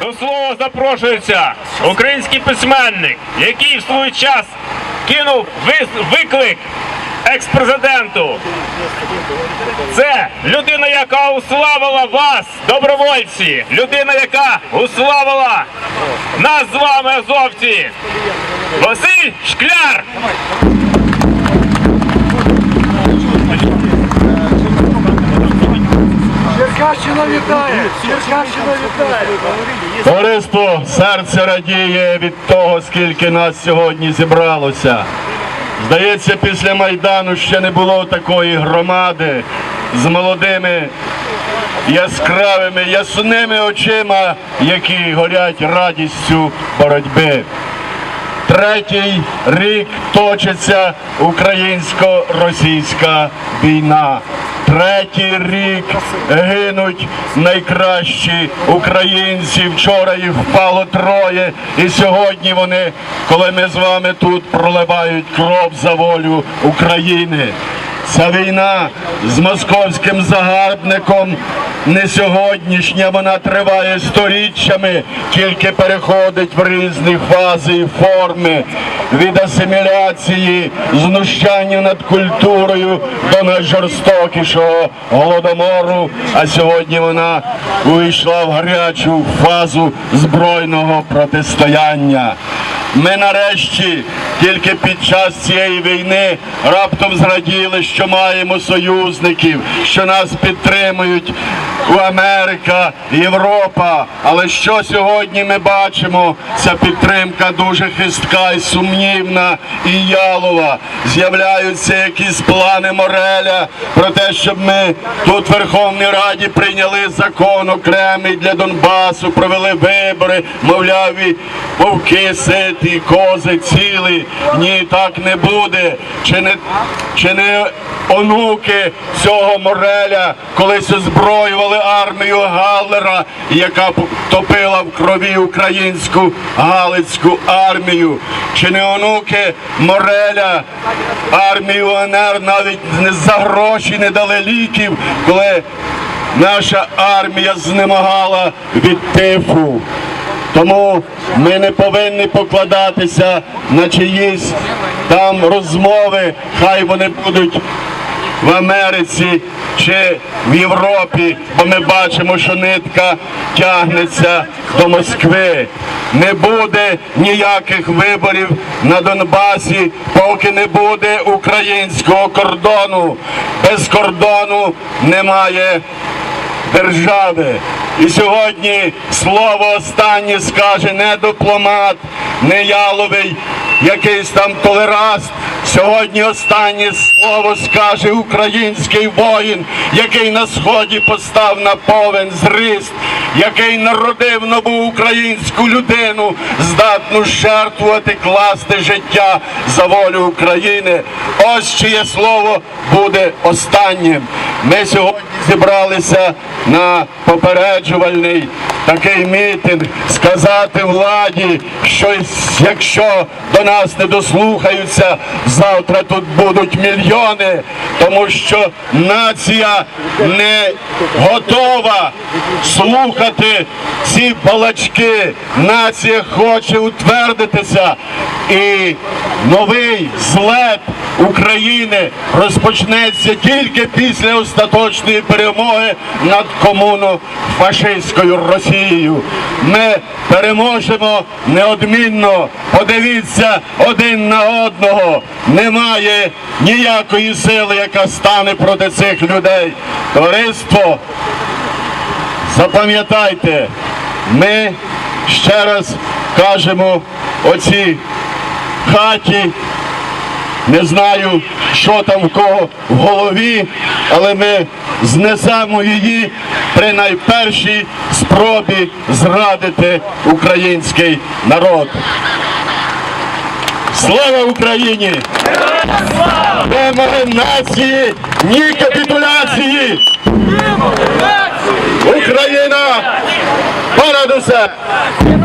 До слова запрошується український письменник, який в свій час кинув виклик екс-президенту. Це людина, яка уславила вас, добровольці, людина, яка уславила нас з вами, азовці. Василь Шкляр! Черкащина вітає! Черкащина вітає! Товариство серце радіє від того, скільки нас сьогодні зібралося. Здається, після Майдану ще не було такої громади з молодими, яскравими, ясними очима, які горять радістю боротьби. Третій рік точиться українсько-російська війна. Третій рік гинуть найкращі українці. Вчора їх впало троє, і сьогодні вони, коли ми з вами тут проливають кров за волю України. Ця війна з московським загарбником не сьогоднішня, вона триває сторіччями, тільки переходить в різні фази і форми від асиміляції, знущання над культурою до найжорстокішого голодомору. А сьогодні вона увійшла в гарячу фазу збройного протистояння. Ми нарешті тільки під час цієї війни раптом зраділи, що маємо союзників, що нас підтримують Америка, Європа. Але що сьогодні ми бачимо? Ця підтримка дуже хистка і сумнівна і ялова. З'являються якісь плани Мореля про те, щоб ми тут в Верховній Раді прийняли закон окремий для Донбасу, провели вибори, мовляв, вовки ситі, кози цілі. Ні, так не буде. Чи не, чи не онуки цього Мореля колись озброювали армію Галлера, яка топила в крові українську Галицьку армію? Чи не онуки Мореля армію УНР навіть за гроші не дали ліків, коли наша армія знемагала від тифу? Тому ми не повинні покладатися на чиїсь там розмови, хай вони будуть в Америці чи в Європі, бо ми бачимо, що нитка тягнеться до Москви. Не буде ніяких виборів на Донбасі, поки не буде українського кордону. Без кордону немає держави. І сьогодні слово останнє скаже не дипломат, не яловий, якийсь там толераст. Сьогодні останнє слово скаже український воїн, який на сході постав на повен зріст, який народив нову українську людину, здатну жертвувати, класти життя за волю України. Ось чиє слово буде останнім. Ми сьогодні зібралися на попереджувальний такий мітинг, сказати владі, що якщо до нас не дослухаються, завтра тут будуть мільйони, тому що нація не готова слухати ці балачки. Нація хоче утвердитися і новий злет України розпочнеться тільки після остаточної перемоги над комуно-фашистською Росією. Ми переможемо неодмінно. Подивіться один на одного. Немає ніякої сили, яка стане проти цих людей. Товариство, запам'ятайте, ми ще раз кажемо оці хаті. Не знаю, що там в кого в голові, але ми знесемо її при найпершій спробі зрадити український народ. Слава Україні! Вимоги нації, ні капітуляції! Esperança.